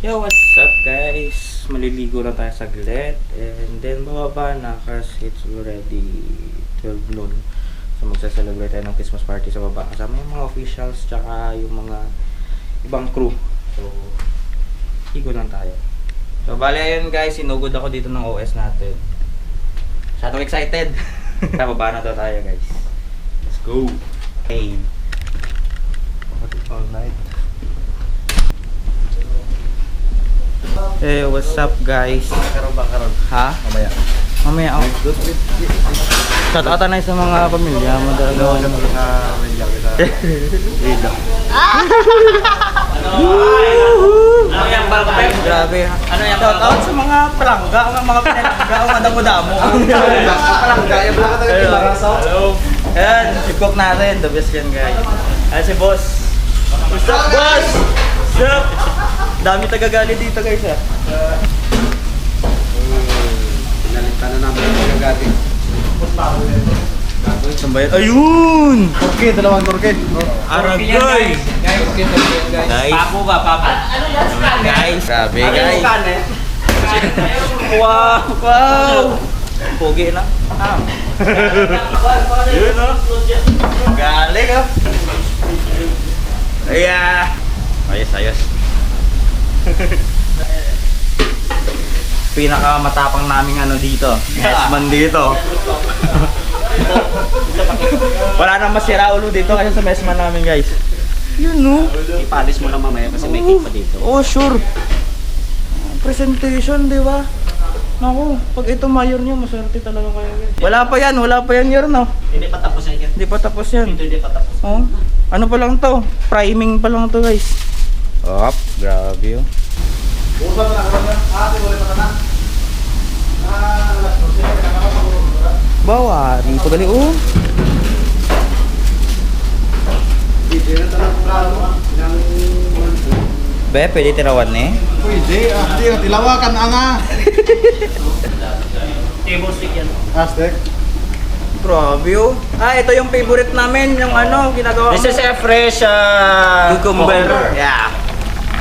Yo, what's up guys? Maliligo lang tayo saglit and then bababa na kasi it's already 12 noon. So magsa-celebrate tayo ng Christmas party sa baba kasama yung mga officials tsaka yung mga ibang crew. So, ligo lang tayo. So, bali ayun guys, sinugod ako dito ng OS natin. Masyadong excited. Sa baba na daw tayo guys. Let's go! Hey! All night. Eh, what's up guys? Karon ba karon? Ha? Mamaya. Mamaya ako. Shout out na sa mga pamilya mo talaga. mga media kita. Video. Ano yan, Balpem? Grabe. Ano yan? Shout out sa mga palangga, mga mga pinalangga, mga damo-damo. Parang gaya ba ka Hello. tayo Hello. Ayan, si cook natin, the best yan guys. Ayan si boss. What's up, boss? Up? Dami tagagali dito guys ah. Pinalitan na namin ang magagati. Saan ba yan? Ayun! Turkey, dalawang Turkey. Aragay! Guys, Turkey, guys. Guys. Papo ba? Papo? Guys. Grabe guys. Wow! Wow! Pogi na. Ah. Yun oh. Galing oh. Ayan. Ayos, ayos. Pinaka matapang naming ano dito. Messman dito. Wala nang masira ulo dito kasi sa messman namin guys. Yun no. Ipalis mo lang mamaya kasi may cake pa dito. Oh, sure. Presentation, di ba? Naku, pag ito mayor nyo, maswerte talaga kayo guys. Wala pa yan, wala pa yan year no. Hindi pa tapos yan. Hindi pa tapos yan. Ito hindi pa tapos. Oh, ano pa lang to? Priming pa lang to guys. Op, grabe oh. Usa na karon na. Ate, wala pa na. Ah, alas 12 na nakapag-uura. Bawa, dito gali oh. Be, pwede tirawan eh. Pwede, ah, tilawakan anga. Table stick yan. Aztec. Grabe oh. Ah, ito yung favorite namin, yung ano, ginagawa This is a fresh uh, Cucumber. Yeah.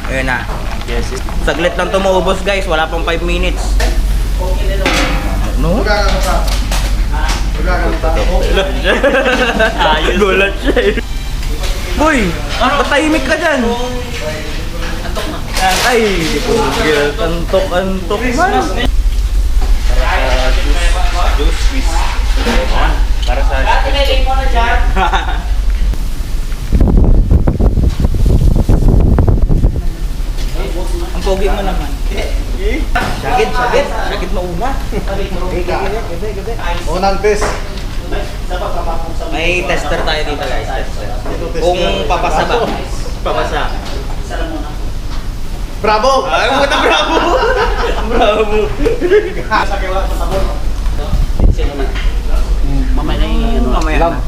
Ayun na. Yes. Saglit lang to maubos guys, wala pang 5 minutes. No? Ayos. Gulat siya eh. Boy, ba't tahimik ka dyan? Antok na. Ay, di po. Antok, antok man. Juice squeeze. Para sa Pinailing mo na dyan. Ang pogi mo naman. Sakit, sakit. Sakit mauna. Unang test. May tester tayo dito guys. Tester. Kung papasa ba? Papasa. Bravo! Ay, puta bravo! bravo! Sabon. Sino na? Mamaya na yung ano. Mamaya na.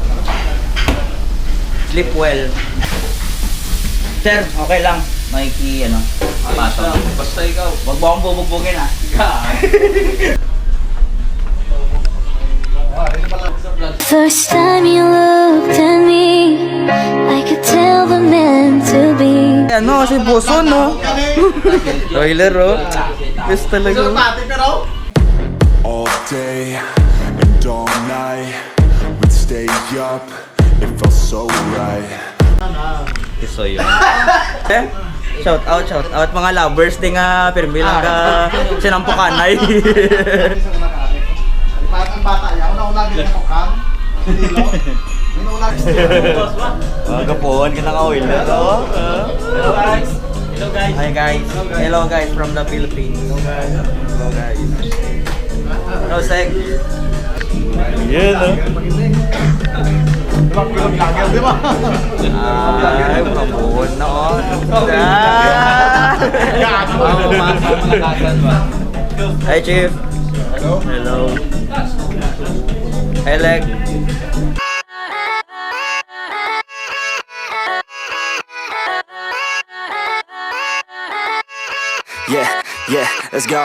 Sleep well. Sir, okay lang. Makiki, ano, pato. Basta ikaw. Wag mo akong bubugbugin ah. First time you looked at me, I could tell the meant to be. Ano, si Boso, no? Toiler, oh. Best talaga. All day and all night. We'd stay up, it felt so right. Iso yun. Eh? Shout out, shout out mga lovers din nga pirmi lang ka sinampukanay. Parang bata niya. Una-una. Dilo. Una-una Mga kapuhan ka na ka-oil na to. Hello guys. Hello guys. Hi guys. Hello guys from the Philippines. Hello guys. Hello guys. Hello Sek. Yan oh. Ibang kilong lagyan, di ba? Ay, kapuhan na oh. Hi Chief. Hello? Hello. Hi Leg. Yeah, yeah, let's go.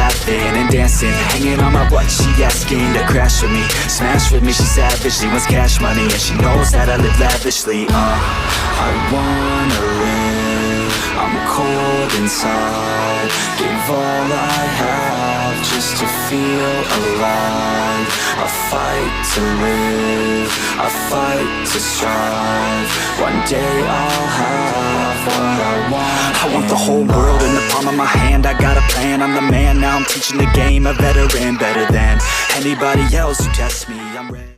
laughing and dancing. Hanging on my butt, she asking to crash with me. Smash with me, she savage, she wants cash money. And she knows that I live lavishly, uh. I wanna live, I'm cold inside. Give all I have just to feel alive. I fight to live, I fight to strive. One day I'll I want. I want the whole world in the palm of my hand. I got a plan, I'm the man. Now I'm teaching the game, a veteran better than anybody else who tests me. I'm ready.